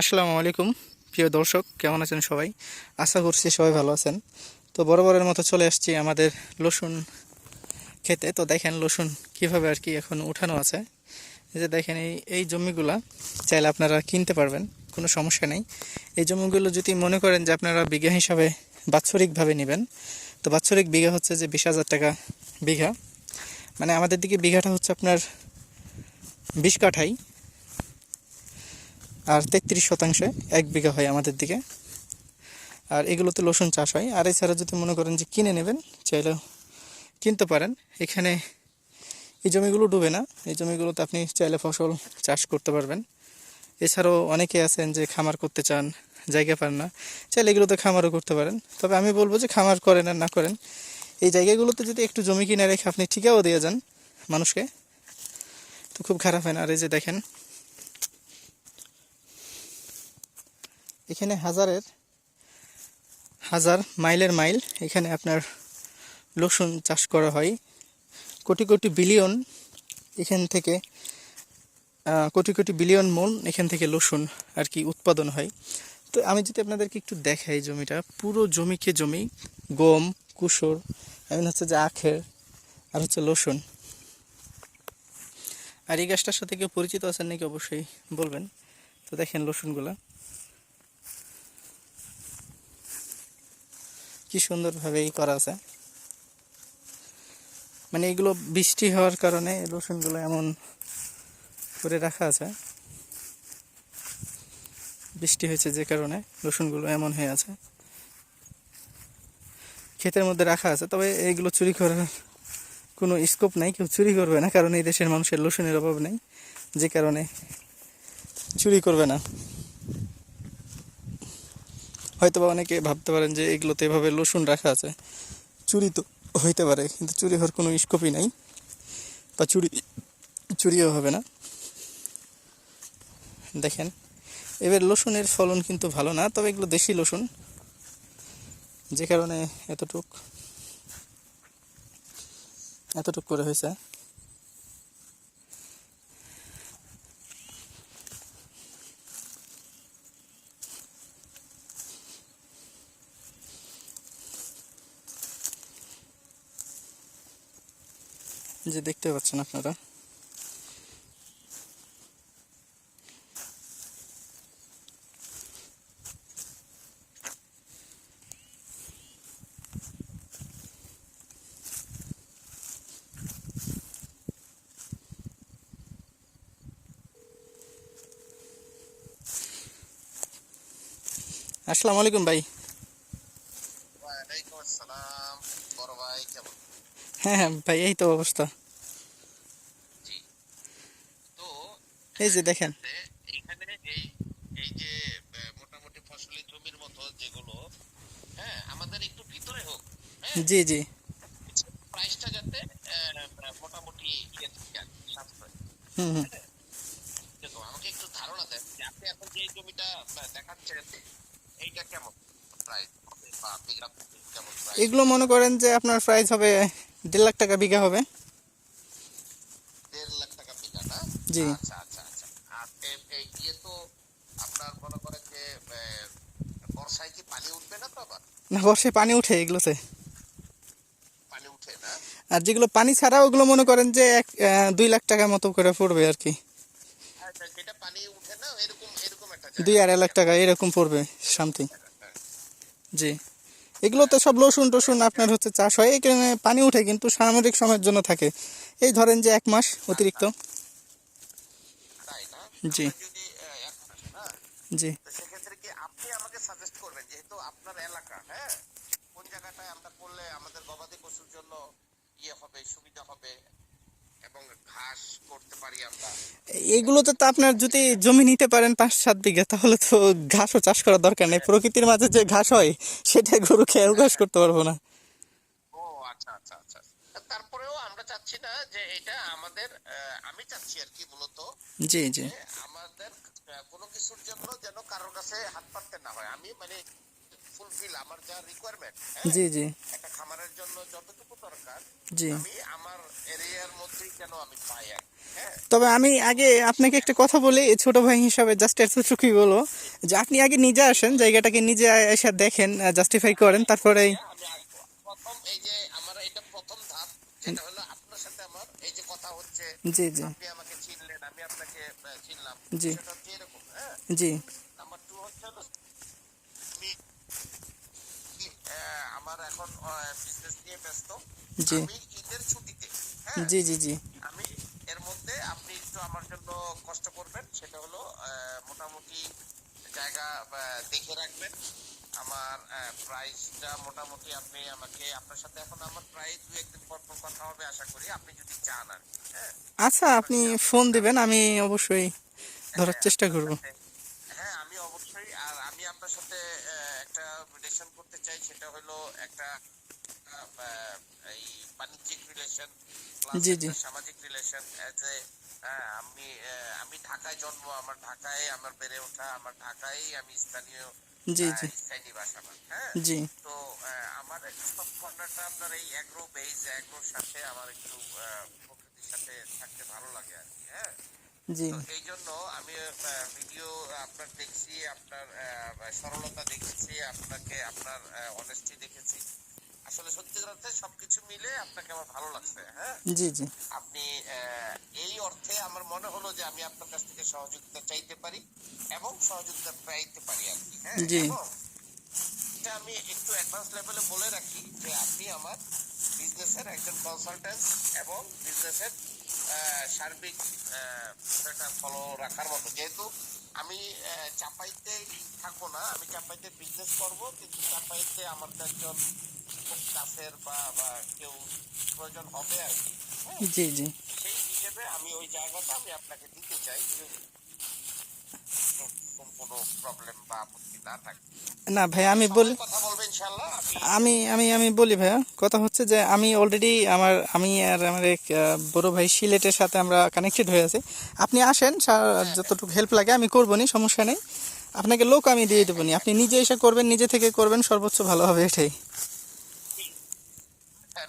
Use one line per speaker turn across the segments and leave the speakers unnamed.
আসসালামু আলাইকুম, প্রিয় দর্শক, কেমন আছেন সবাই? আশা করছি সবাই ভালো আছেন। তো বরাবরের মতো চলে আসছি আমাদের রসুন খেতে। তো দেখেন রসুন কীভাবে আর কি এখন উঠানো আছে। যে দেখেন, এই এই জমিগুলা চাইলে আপনারা কিনতে পারবেন, কোনো সমস্যা নেই। এই জমিগুলো যদি মনে করেন যে আপনারা বিঘা হিসাবে বাৎসরিকভাবে নেবেন, তো বাৎসরিক বিঘা হচ্ছে যে বিশ হাজার টাকা বিঘা। মানে আমাদের দিকে বিঘাটা হচ্ছে আপনার বিশ কাঠাই। আর তেত্রিশ শতাংশে এক বিঘা হয় আমাদের দিকে। আর এগুলোতে রসুন চাষ হয়। আর এছাড়া যদি মনে করেন যে কিনে নেবেন চাইলেও কিনতে পারেন। এখানে এই জমিগুলো ডুবে না। এই জমিগুলোতে আপনি চাইলে ফসল চাষ করতে পারবেন। এছাড়াও অনেকে আছেন যে খামার করতে চান, জায়গা পান না, চাইলে এগুলোতে খামারও করতে পারেন। তবে আমি বলব যে খামার করেন আর না করেন, এই জায়গাগুলোতে যদি একটু জমি কিনে রেখে আপনি ঠিকাও দিয়ে যান মানুষকে, তো খুব খারাপ হয় না। আর এই যে দেখেন এখানে হাজারের, হাজার মাইলের মাইল এখানে আপনার রসুন চাষ করা হয়। কোটি কোটি বিলিয়ন এখান থেকে কোটি কোটি বিলিয়ন মন এখান থেকে রসুন আর কি উৎপাদন হয়। তো আমি যদি আপনাদেরকে একটু দেখাই জমিটা, পুরো জমিকে জমি, গম, কুসর, এমন হচ্ছে যে আখের আর হচ্ছে রসুন আর এই গাছটার সাথে কেউ পরিচিত আছেন নাকি অবশ্যই বলবেন। তো দেখেন রসুনগুলা কি সুন্দরভাবে এই করা আছে। মানে এগুলো বৃষ্টি হওয়ার কারণে রসুনগুলো এমন করে রাখা আছে। বৃষ্টি হয়েছে যে কারণে রসুনগুলো এমন হয়ে আছে। ক্ষেতের মধ্যে রাখা আছে, তবে এইগুলো চুরি করার কোনো স্কোপ নাই, কেউ চুরি করবে না, কারণ এই দেশের মানুষের রসুনের অভাব নেই, যে কারণে চুরি করবে না। হয়তো বা অনেকে ভাবতে পারেন যে এগুলোতে এভাবে রসুন রাখা আছে। চুরি তো হইতে পারে, কিন্তু চুরি হওয়ার কোনো স্কোপই নাই। বা চুরি, চুরিও হবে না। দেখেন, এবার রসুনের ফলন কিন্তু ভালো না, তবে এগুলো দেশি রসুন যে কারণে এতটুক এতটুক করে হয়েছে। যে দেখতে পাচ্ছেন আপনারা। আসসালামু আলাইকুম ভাই।
ওয়ালাইকুম আসসালাম। বড় ভাই কেমন?
হ্যাঁ হ্যাঁ ভাই এই তো অবস্থা। এই যে দেখেন।
এ, এইখানে এই এই যে মোটামুটি ফসলি জমির মতো যেগুলো হ্যাঁ আমাদের একটু ভিতরে হোক হ্যাঁ।
জি জি।
প্রাইসটা যাতে মোটামুটি ইয়ে থাকে সাশ্রয়।
হুম হুম।
দেখো আমাকে একটু ধারণা দেন যে আপনি এখন যে জমিটা দেখাচ্ছেন এইটা কেমন প্রাইস
এগুলো মনে করেন যে আপনার প্রাইস হবে দেড় লাখ টাকা বিঘা হবে।
দেড় লাখ টাকা বিঘা না?
জি।
আচ্ছা আচ্ছা আচ্ছা। আর ইয়ে তো আপনার মনে করেন যে বর্ষায় কি পানি উঠবে না তো আবার?
না বর্ষে পানি উঠে এগুলোতে।
পানি উঠে না?
আর যেগুলো পানি ছাড়া ওগুলো মনে করেন যে এক দুই লাখ টাকার মতো করে পড়বে আর কি।
যেটা পানি উঠে না? এরকম এরকম একটা
দুই আড়াই লাখ টাকা এরকম পড়বে সামথিং জি। এগুলোতে সব লসুন টসুন আপনার হচ্ছে চাষ হয়। এখানে পানি উঠে কিন্তু সামরিক সময়ের জন্য থাকে। এই ধরেন যে এক মাস অতিরিক্ত। জি। জি।
জায়গাটায় আমরা আমাদের গবাদি পশুর জন্য ইয়ে হবে সুবিধা হবে এবং ঘাস করতে পারি আমরা।
এগুলোতে তো আপনার যদি জমি নিতে পারেন পাঁচ সাত বিঘা তাহলে তো ঘাসও চাষ করার দরকার নেই। প্রকৃতির মাঝে যে ঘাস হয় সেটা গরু খেয়েও ঘাস করতে পারব না।
ও আচ্ছা আচ্ছা আচ্ছা। তারপরেও আমরা চাচ্ছি না যে এটা আমাদের আমি চাচ্ছি আর কি মূলত
জি জি।
আমাদের কোনো কিছুর জন্য যেন কারোর কাছে হাত পাততে না হয়। আমি মানে ফুলফিল আমার যা রিকোয়ারমেন্ট
জি জি।
একটা খামারের জন্য যতটুকু দরকার
জি।
আমি আমার এরিয়ার মধ্যেই যেন আমি পাই হ্যাঁ?
তবে আমি আগে আপনাকে একটা কথা বলি ছোট ভাই হিসাবে জাস্ট এতটুকুই বলো যে আপনি আগে নিজে আসেন জায়গাটাকে নিজে এসে দেখেন জাস্টিফাই করেন তারপরে
প্রথম এই যে আমার এটা প্রথম ধাপ যেটা হলো আপনার সাথে আমার এই যে কথা হচ্ছে
জি জি।
আপনি আমাকে চিনলেন আমি আপনাকে চিনলাম
জি।
সেটা হচ্ছে এরকম হ্যাঁ?
জি।
নাম্বার টু হচ্ছে হলো আমি আহ, আমার এখন বিজনেস নিয়ে ব্যস্ত।
জি।
আমি ঈদের ছুটিতে হ্যাঁ?
জি জি জি।
আমি এর মধ্যে আপনি একটু আমার জন্য কষ্ট করবেন। সেটা হলো মোটামুটি জায়গা দেখে রাখবেন। আমার প্রাইসটা মোটামুটি আপনি আমাকে আপনার সাথে এখন আমার প্রায় দু একদিন পর পর কথা হবে আশা করি। আপনি যদি চান আর হ্যাঁ?
আচ্ছা আপনি ফোন দিবেন আমি অবশ্যই ধরার চেষ্টা করব।
হ্যাঁ আমি অবশ্যই আর আমি আপনার সাথে একটা রিলেশন করতে চাই সেটা হলো একটা এই বাণিজ্যিক রিলেশন
জি, জি।
সামাজিক রিলেশন এজ এ আমি আমি ঢাকায় জন্ম আমার ঢাকায় আমার বেড়ে ওঠা আমার ঢাকায় আমি স্থানীয়
জি জি।
স্থায়ী বাসা হ্যাঁ?
জি।
তো আমার স্টক কর্নারটা আপনার এই অ্যাগ্রো বেজ অ্যাগ্রোর সাথে আমার একটু প্রকৃতির সাথে থাকতে ভালো লাগে আর কি হ্যাঁ?
জি।
এই জন্য আমি ভিডিও আপনার দেখছি আপনার সরলতা দেখেছি আপনাকে আপনার অনেস্টি দেখেছি। আসলে সত্যি অর্থে সবকিছু মিলে আপনাকে আমার ভালো লাগছে হ্যাঁ?
জি জি।
আপনি এই অর্থে আমার মনে হলো যে আমি আপনার কাছ থেকে সহযোগিতা চাইতে পারি এবং সহযোগিতা পাইতে পারি আর কি হ্যাঁ?
জি।
এটা আমি একটু অ্যাডভান্স লেভেলে বলে রাখি যে আপনি আমার বিজনেসের একজন কনসালটেন্ট এবং বিজনেসের সার্বিক সেটা ফলো রাখার মতো যেহেতু আমি চাপাইতে থাকব না আমি চাপাইতে বিজনেস করব কিন্তু চাপাইতে আমার তো একজন খুব কাছের বা বা কেউ প্রয়োজন হবে আর কি হ্যাঁ?
জি জি
সেই হিসেবে আমি ওই জায়গাটা আমি আপনাকে দিতে চাই এরকম কোনো প্রবলেম বা আপত্তি না থাকে।
না ভাই আমি বলি
আমি
আমি আমি আমি বলি ভাইয়া কথা হচ্ছে যে আমি অলরেডি আমার আমি আর আমার এক বড় ভাই সিলেটের সাথে আমরা কানেক্টেড হয়ে আছি। আপনি আসেন যতটুকু হেল্প লাগে আমি করব নি সমস্যা নেই। আপনাকে লোক আমি দিয়ে দেবো নি আপনি নিজে এসে করবেন নিজে থেকে করবেন সর্বোচ্চ ভালো হবে এটাই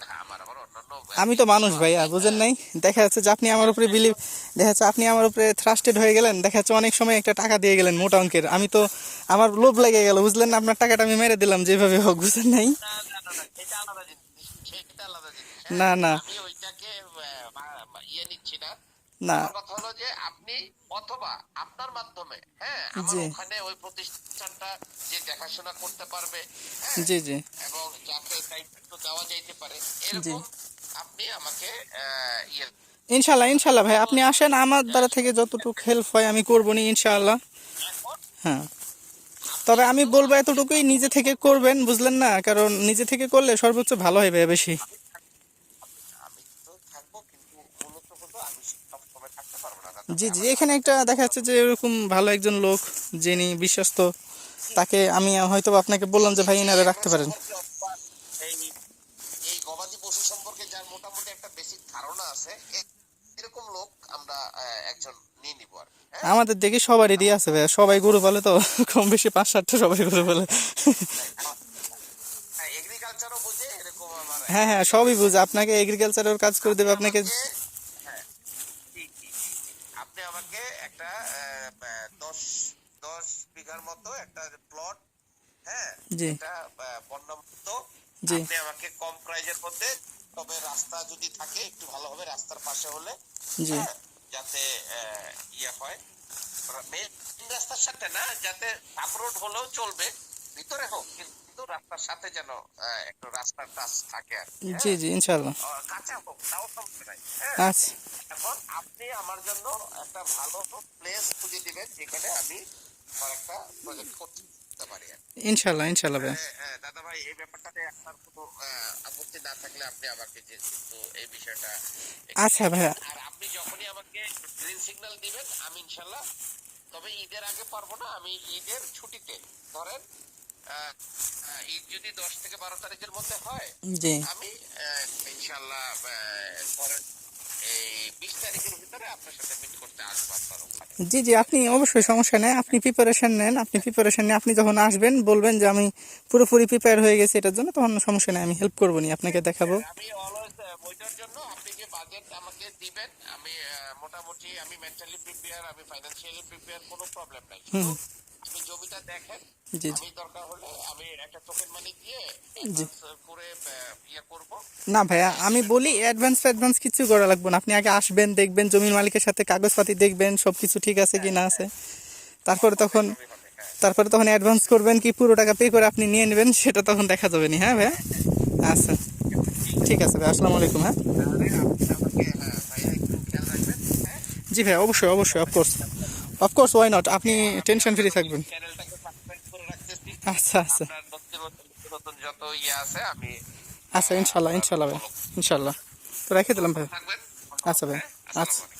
না আমার আবার অন্যান্য
আমি তো মানুষ ভাইয়া বুঝেন নাই? দেখা যাচ্ছে যে আপনি আমার উপরে বিলিভ দেখা যাচ্ছে আপনি আমার উপরে থ্রাস্টেড হয়ে গেলেন দেখা যাচ্ছে অনেক সময় একটা টাকা দিয়ে গেলেন মোটা অঙ্কের। আমি তো আমার লোভ লেগে গেল বুঝলেন না? আপনার টাকাটা আমি মেরে দিলাম যেভাবে হোক বুঝেন নাই?
না না না হলো যে আপনি অথবা আপনার মাধ্যমে হ্যাঁ আমার। ওখানে ওই প্রতিষ্ঠানটা যে দেখাশোনা করতে পারবে হ্যাঁ
জি জি।
এবং যাকে দায়িত্ব দেওয়া যাইতে পারে এরকম আপনি আমাকে ইয়ে
ইনশাল্লাহ ইনশাল্লাহ ভাই আপনি আসেন। আমার দ্বারা থেকে যতটুকু হেল্প হয় আমি করব নি ইনশাআল্লাহ।
এখন
হ্যাঁ। তবে আমি বলব এতটুকুই নিজে থেকে করবেন বুঝলেন না? কারণ নিজে থেকে করলে সর্বোচ্চ ভালো হবে বেশি। জি জি এখানে একটা দেখা যাচ্ছে যে এরকম ভালো একজন লোক যিনি বিশ্বস্ত তাকে আমি হয়তো আপনাকে বললাম যে ভাই এনারে রাখতে পারেন
এই এই গবাদি পশু সম্পর্কে যার মোটামুটি একটা বেসিক ধারণা আছে এরকম লোক আমরা একজন নিয়ে নিবো আর হ্যাঁ
আমাদের দেখি সবারই আছে ভাই সবাই গরু বলে তো কম বেশি পাঁচ সাতটা সবাই গরু বলে
হ্যাঁ
হ্যাঁ হ্যাঁ সবই বুঝে আপনাকে এগ্রিকালচারের কাজ করে দেবে আপনাকে
হ্যাঁ। আপনি আমাকে একটা দশ দশ বিঘার মতো একটা প্লট হ্যাঁ। এটা আহ, বন্যামুক্ত
জি।
আপনি আমাকে কম প্রাইজের মধ্যে তবে রাস্তা যদি থাকে একটু ভালো হবে রাস্তার পাশে হলে
জি।
হ্যাঁ, যাতে ইয়ে হয়। মেন রাস্তার সাথে না যাতে হলেও চলবে ভিতরে হোক কিন্তু রাস্তার সাথে যেন একটু রাস্তার টাচ থাকে আর
জি
হ্যাঁ?
জি ইনশাল্লাহ
আহ, কাঁচা হোক তাও সমস্যা নাই হ্যাঁ।
আচ্ছা।
এখন আপনি আমার জন্য একটা ভালো প্লেস খুঁজে দিবেন যেখানে আমি আমার একটা প্রজেক্ট করতে পারি
ইনশাল্লাহ ইনশাল্লাহ ভাই।
হ্যাঁ, হ্যাঁ, দাদা ভাই এই ব্যাপারটাতে আপনার কোনো আপত্তি না থাকলে আপনি আমাকে যে কিন্তু এই বিষয়টা
আচ্ছা ভাইয়া।
আর আপনি যখনই আমাকে গ্রিন সিগন্যাল দিবেন আমি ইনশাল্লাহ তবে ঈদের আগে পারব না আমি ঈদের ছুটিতে ধরেন ঈদ যদি দশ থেকে বারো তারিখের মধ্যে হয় আমি ইনশাল্লাহ আহ,
জি জি আপনি অবশ্যই সমস্যা নেই। আপনি প্রিপারেশন নেন। আপনি প্রিপারেশন নিয়ে আপনি যখন আসবেন বলবেন যে আমি পুরোপুরি প্রিপেয়ার হয়ে গেছি এটার জন্য তখন সমস্যা নেই আমি হেল্প করব নি আপনাকে দেখাবো।
আমি অলওয়েজ ওইটার জন্য আপনি যে বাজেট আমাকে দিবেন। আমি মোটামুটি আমি মেন্টালি প্রিপেয়ার আমি ফাইন্যান্সিয়ালি প্রিপেয়ার কোনো প্রবলেম নাই। আপনি জমিটা দেখেন
জি জি।
দরকার হলে আমি একটা টোকেন মানি দিয়ে
জি।
করে আহ, ইয়ে করব।
না ভাইয়া আমি বলি অ্যাডভান্স অ্যাডভান্স কিছু করা লাগবে না। আপনি আগে আসবেন দেখবেন জমির মালিকের সাথে কাগজপাতি দেখবেন সব কিছু ঠিক আছে কি না আছে। তারপরে তখন তারপরে তখন অ্যাডভান্স করবেন কি পুরো টাকা পে করে আপনি নিয়ে নেবেন সেটা তখন দেখা যাবে নি। হ্যাঁ ভাইয়া? আচ্ছা। ঠিক আছে ভাই আসসালামু আলাইকুম হ্যাঁ।
হ্যাঁ হ্যাঁ?
জি ভাই অবশ্যই অবশ্যই of course of course why not আপনি টেনশন ফ্রি থাকবেন। আচ্ছা আচ্ছা।
যত ইয়ে আছে আমি
আচ্ছা ইনশাল্লাহ ইনশাল্লাহ ভাই। ইনশাল্লাহ। তো রেখে দিলাম ভাই। আচ্ছা ভাই। আচ্ছা।
আলাইকুম।